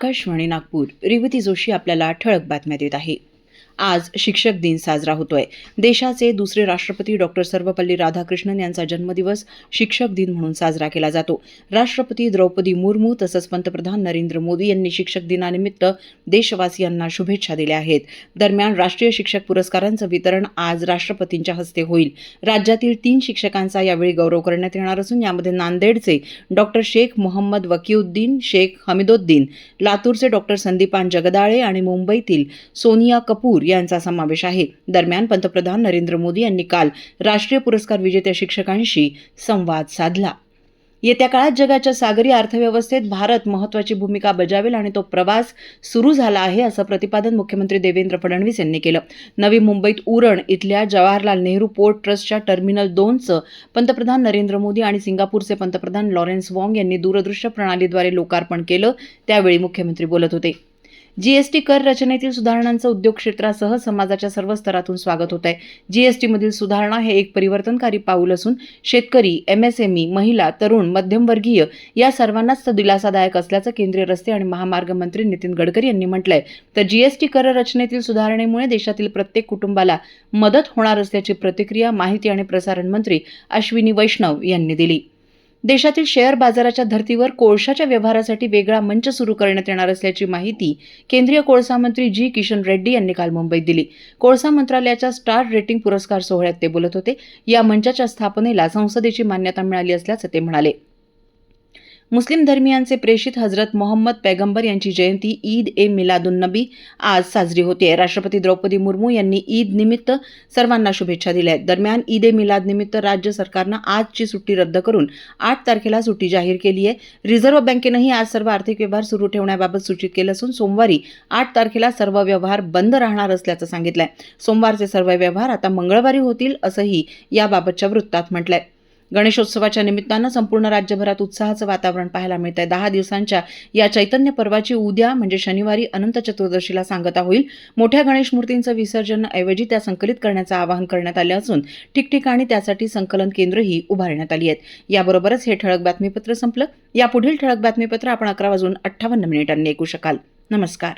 आकाशवाणी नागपूर रेवती जोशी आपल्याला ठळक बातम्या देत आहे. आज शिक्षक दिन साजरा होतोय. देशाचे दुसरे राष्ट्रपती डॉक्टर सर्वपल्ली राधाकृष्णन यांचा जन्मदिवस शिक्षक दिन म्हणून साजरा केला जातो. राष्ट्रपती द्रौपदी मुर्मू तसंच पंतप्रधान नरेंद्र मोदी यांनी शिक्षक दिनानिमित्त देशवासियांना शुभेच्छा दिल्या आहेत. दरम्यान राष्ट्रीय शिक्षक पुरस्कारांचं वितरण आज राष्ट्रपतींच्या हस्ते होईल. राज्यातील तीन शिक्षकांचा यावेळी गौरव करण्यात येणार असून यामध्ये नांदेडचे डॉक्टर शेख मोहम्मद वकीउद्दीन शेख हमिदोद्दीन लातूरचे डॉक्टर संदीपान जगदाळे आणि मुंबईतील सोनिया कपूर यांचा समावेश आहे. दरम्यान पंतप्रधान नरेंद्र मोदी यांनी काल राष्ट्रीय पुरस्कार विजेत्या शिक्षकांशी संवाद साधला. येत्या काळात जगाच्या सागरी अर्थव्यवस्थेत भारत महत्त्वाची भूमिका बजावेल आणि तो प्रवास सुरू झाला आहे असं प्रतिपादन मुख्यमंत्री देवेंद्र फडणवीस यांनी केलं. नवी मुंबईत उरण इथल्या जवाहरलाल नेहरू पोर्ट ट्रस्टच्या टर्मिनल दोनचं पंतप्रधान नरेंद्र मोदी आणि सिंगापूरचे पंतप्रधान लॉरेन्स वॉंग यांनी दूरदृश्य प्रणालीद्वारे लोकार्पण केलं त्यावेळी मुख्यमंत्री बोलत होते. जीएसटी कर रचनेतील सुधारणांचं उद्योग क्षेत्रासह समाजाच्या सर्व स्तरातून स्वागत होत आहे जीएसटीमधील सुधारणा हे एक परिवर्तनकारी पाऊल असून शेतकरी एमएसएमई महिला तरुण मध्यमवर्गीय या सर्वांनाच तो दिलासादायक असल्याचं केंद्रीय रस्ते आणि महामार्ग मंत्री नितीन गडकरी यांनी म्हटलंय. तर जीएसटी कर रचनेतील सुधारणेमुळे देशातील प्रत्येक कुटुंबाला मदत होणार असल्याची प्रतिक्रिया माहिती आणि प्रसारण मंत्री अश्विनी वैष्णव यांनी दिली. देशातील शेअर बाजाराच्या धर्तीवर कोळशाच्या व्यवहारासाठी वेगळा मंच सुरू करण्यात येणार असल्याची माहिती केंद्रीय कोळसा मंत्री जी किशन रेड्डी यांनी काल मुंबईत दिली. कोळसा मंत्रालयाच्या स्टार रेटिंग पुरस्कार सोहळ्यात ते बोलत होते. या मंचाच्या स्थापनेला संसदेची मान्यता मिळाली असल्याचं ते म्हणाले. मुस्लिम धर्मियांचे प्रेषित हजरत मोहम्मद पैगंबर यांची जयंती ईद ए मिलादुन्नबी आज साजरी होते. राष्ट्रपती द्रौपदी मुर्मू यांनी ईद निमित्त सर्वांना शुभेच्छा दिल्या आहेत. दरम्यान ईद ए मिलाद निमित्त राज्य सरकारनं आजची सुट्टी रद्द करून आठ तारखेला सुट्टी जाहीर केली आहे. रिझर्व्ह बँकेनंही आज सर्व आर्थिक व्यवहार सुरू ठेवण्याबाबत सूचित केलं असून सोमवारी आठ तारखेला सर्व व्यवहार बंद राहणार असल्याचं सांगितलंय. सोमवारचे सर्व व्यवहार आता मंगळवारी होतील असंही याबाबतच्या वृत्तात म्हटलंय. गणेशोत्सवाच्या निमित्तानं संपूर्ण राज्यभरात उत्साहाचं वातावरण पाहायला मिळत आहे दहा दिवसांच्या या चैतन्य पर्वाची उद्या म्हणजे शनिवारी अनंत चतुर्दशीला सांगता होईल. मोठ्या गणेश मूर्तींचं विसर्जन ऐवजी त्या संकलित करण्याचं आवाहन करण्यात आले असून ठिकठिकाणी त्यासाठी संकलन केंद्रही उभारण्यात आली आहेत. याबरोबरच हे ठळक बातमीपत्र संपलं. यापुढील ठळक बातमीपत्र आपण अकरा वाजून अठ्ठावन्न मिनिटांनी ऐकू शकाल. नमस्कार.